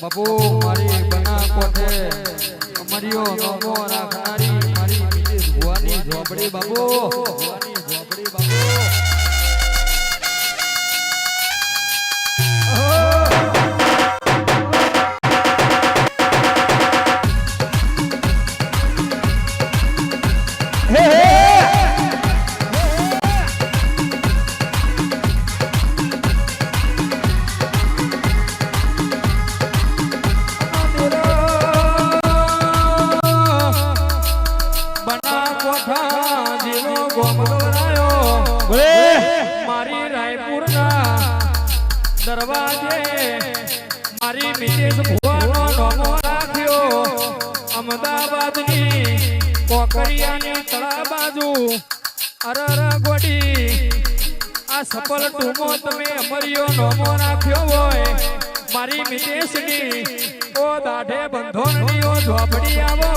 બાપુ મારી બના કોઠે અમારીઓ નોમો રાખનારી મારી બીજી ભુવાની ઝોપડી બાપુ. બાપુ બના કોઠા જેવો ગોમગવરાયો મારી રાયપુરના દરવાજે મારી મિસેસ ભુવાનો નોમો રાખ્યો. અમદાવાદની કોકરિયાની તળા બાજુ અરર ગોડી. આ સફળ ટૂમો તમે અમરિયો નોમો રાખ્યો હોય. મારી મિસેસની ઓ દાઢે બંધોની ઓ ઝોપડી આવો